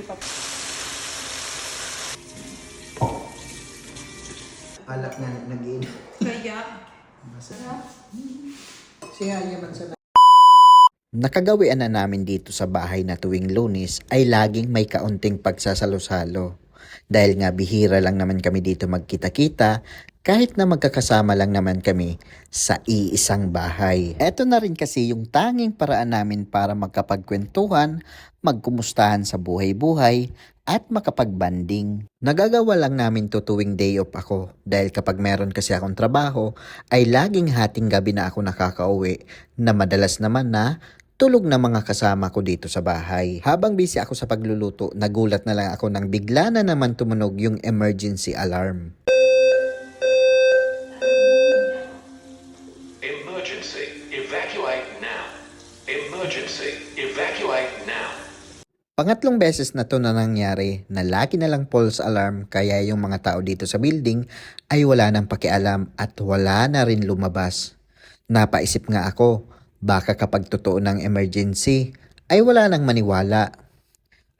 ipap... Alak na nag-iin. Kaya, Siya yaman sa Nakagawian na namin dito sa bahay na tuwing lunes ay laging may kaunting pagsasalo-salo. Dahil nga bihira lang naman kami dito magkita-kita kahit na magkakasama lang naman kami sa iisang bahay. Eto na rin kasi yung tanging paraan namin para magkapagkwentuhan, magkumustahan sa buhay-buhay at makapagbanding. Nagagawa lang namin to tuwing day off ako dahil kapag meron kasi akong trabaho ay laging hating gabi na ako nakakauwi na madalas naman na tulog na mga kasama ko dito sa bahay. Habang busy ako sa pagluluto, nagulat na lang ako nang bigla na naman tumunog yung emergency alarm. Pangatlong beses na to na nangyari na lagi na lang false alarm kaya yung mga tao dito sa building ay wala nang pakialam at wala na rin lumabas. Napaisip nga ako, baka kapag totoo ng emergency ay wala nang maniwala.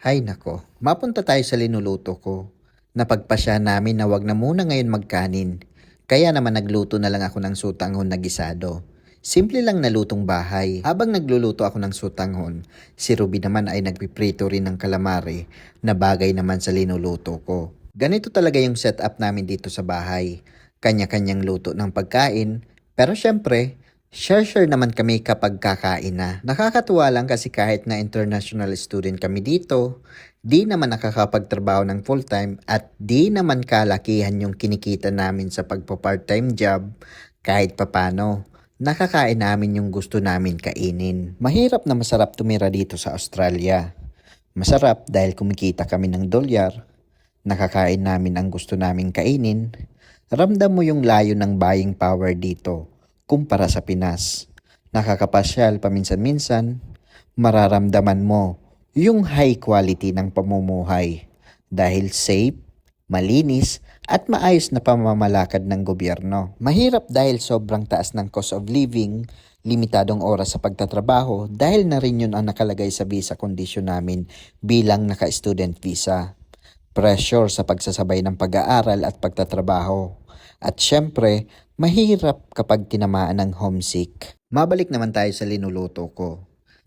Hay nako, mapunta tayo sa linuluto ko. Napagpasya namin na wag na muna ngayon magkanin. Kaya naman nagluto na lang ako ng sutanghon na gisado. Simple lang na lutong bahay. Habang nagluluto ako ng sutanghon, si Ruby naman ay nagpiprito rin ng calamari na bagay naman sa linuluto ko. Ganito talaga yung setup namin dito sa bahay. Kanya-kanyang luto ng pagkain. Pero syempre, share-share naman kami kapag kakain na. Nakakatuwa lang kasi kahit na international student kami dito, di naman nakakapagtrabaho ng full-time at di naman kalakihan yung kinikita namin sa pagpa-part-time job kahit papano. Nakakain namin yung gusto namin kainin. Mahirap na masarap tumira dito sa Australia. Masarap dahil kumikita kami ng dolyar. Nakakain namin ang gusto naming kainin. Ramdam mo yung layo ng buying power dito kumpara sa Pinas. Nakakapasyal paminsan-minsan, mararamdaman mo yung high quality ng pamumuhay dahil safe, malinis, at maayos na pamamalakad ng gobyerno. Mahirap dahil sobrang taas ng cost of living, limitadong oras sa pagtatrabaho dahil na rin yun ang nakalagay sa visa condition namin bilang naka-student visa. Pressure sa pagsasabay ng pag-aaral at pagtatrabaho. At syempre, mahirap kapag tinamaan ng homesick. Mabalik naman tayo sa linuluto ko.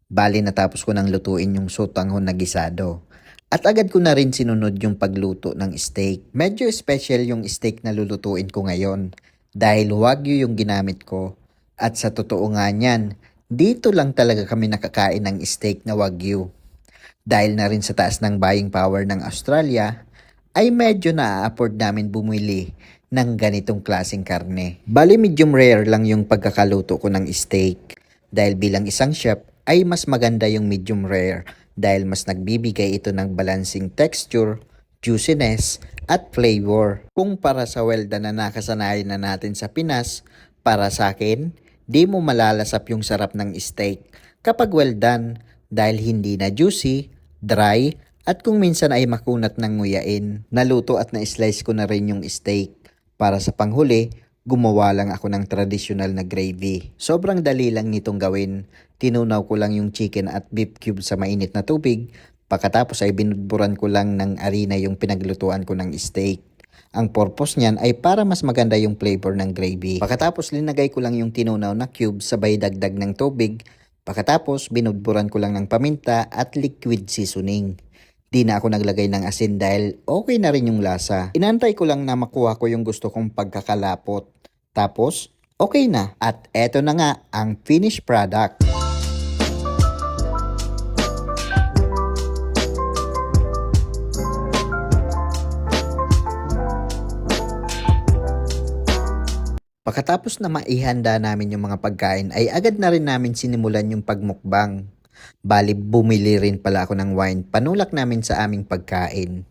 Bali natapos ko nang lutuin yung sotanghon na gisado. At agad ko na rin sinunod yung pagluto ng steak. Medyo special yung steak na lulutuin ko ngayon dahil wagyu yung ginamit ko. At sa totoo nga niyan, dito lang talaga kami nakakain ng steak na wagyu. Dahil na rin sa taas ng buying power ng Australia, ay medyo na-afford namin bumili ng ganitong klaseng karne. Bali medium rare lang yung pagkakaluto ko ng steak. Dahil bilang isang chef, ay mas maganda yung medium rare dahil mas nagbibigay ito ng balancing texture, juiciness, at flavor. Kung para sa well done na nakasanayan na natin sa Pinas, para sa akin, di mo malalasap yung sarap ng steak kapag well done dahil hindi na juicy, dry, at kung minsan ay makunat ng nguyain. Naluto at na-slice ko na rin yung steak. Para sa panghuli, gumawa lang ako ng traditional na gravy. Sobrang dali lang nitong gawin. Tinunaw ko lang yung chicken at beef cube sa mainit na tubig. Pagkatapos ay binudburan ko lang ng arena yung pinaglutuan ko ng steak. Ang purpose niyan ay para mas maganda yung flavor ng gravy. Pagkatapos linagay ko lang yung tinunaw na cube sabay dagdag ng tubig. Pagkatapos binudburan ko lang ng paminta at liquid seasoning. Di na ako naglagay ng asin dahil okay na rin yung lasa. Inantay ko lang na makuha ko yung gusto kong pagkakalapot. Tapos, okay na. At eto na nga ang finished product. Pagkatapos na maihanda namin yung mga pagkain ay agad na rin namin sinimulan yung pagmukbang. Bali bumili rin pala ako ng wine. Panulak namin sa aming pagkain.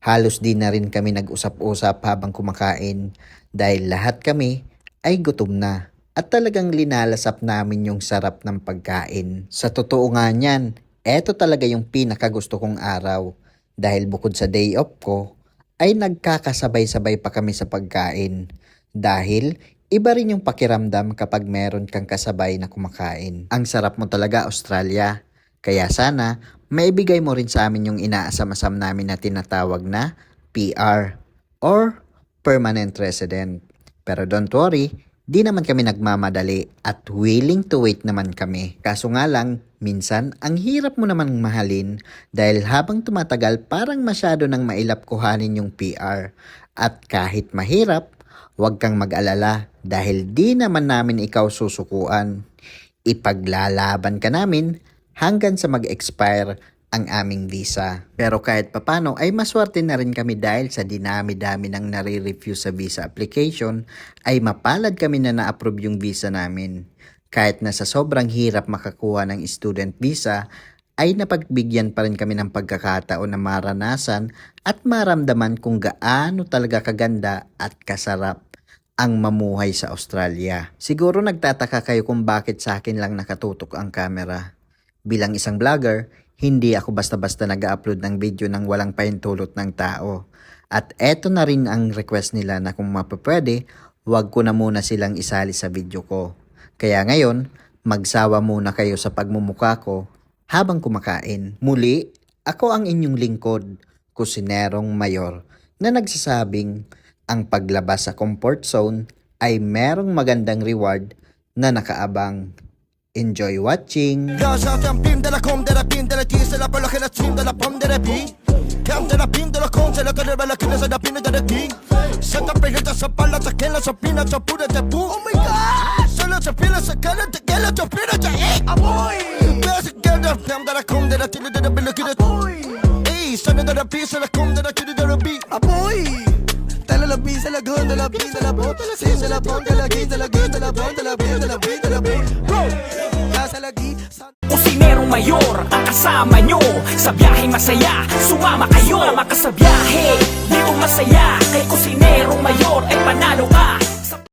Halos di na rin kami nag-usap-usap habang kumakain. Dahil lahat kami ay gutom na. At talagang linalasap namin yung sarap ng pagkain. Sa totoo nga niyan, eto talaga yung pinakagusto kong araw. Dahil bukod sa day off ko ay nagkakasabay-sabay pa kami sa pagkain. Dahil iba rin yung pakiramdam kapag meron kang kasabay na kumakain. Ang sarap mo talaga Australia. Kaya sana, maibigay mo rin sa amin yung inaasam-asam namin na tinatawag na PR or Permanent Resident. Pero don't worry, di naman kami nagmamadali at willing to wait naman kami. Kaso nga lang, minsan ang hirap mo namang mahalin dahil habang tumatagal parang masyado nang mailap kuhanin yung PR. At kahit mahirap, huwag kang mag-alala dahil di naman namin ikaw susukuan. Ipaglalaban ka namin hanggang sa mag-expire ang aming visa. Pero kahit papano ay maswerte na rin kami dahil sa dinami-dami ng nare-refuse sa visa application ay mapalad kami na na-approve yung visa namin. Kahit na sa sobrang hirap makakuha ng student visa ay napagbigyan pa rin kami ng pagkakataon na maranasan at maramdaman kung gaano talaga kaganda at kasarap ang mamuhay sa Australia. Siguro nagtataka kayo kung bakit sa akin lang nakatutok ang camera. Bilang isang vlogger, hindi ako basta-basta nag-upload ng video ng walang pahintulot ng tao. At eto na rin ang request nila na kung mapapwede, wag ko na muna silang isali sa video ko. Kaya ngayon, magsawa muna kayo sa pagmumuka ko habang kumakain. Muli, ako ang inyong lingkod, kusinerong mayor, na nagsasabing ang paglabas sa comfort zone ay merong magandang reward na nakaabang. Enjoy watching! Oh my god Aboy Bäst gälla hämta la kom där till det där bild kunde Aboy Ey sanna där bis eller kom där till det där bi Aboy Dala la eller grund eller bis eller bot eller sis eller pont eller gin eller gin eller bont eller bis eller bit eller bit Bro Kasa lagi Kusinerong mayor ang kasama nyo Sa biyaheng masaya, sumama kayo Sumama ka sa biyahe, di masaya Kay kusinerong mayor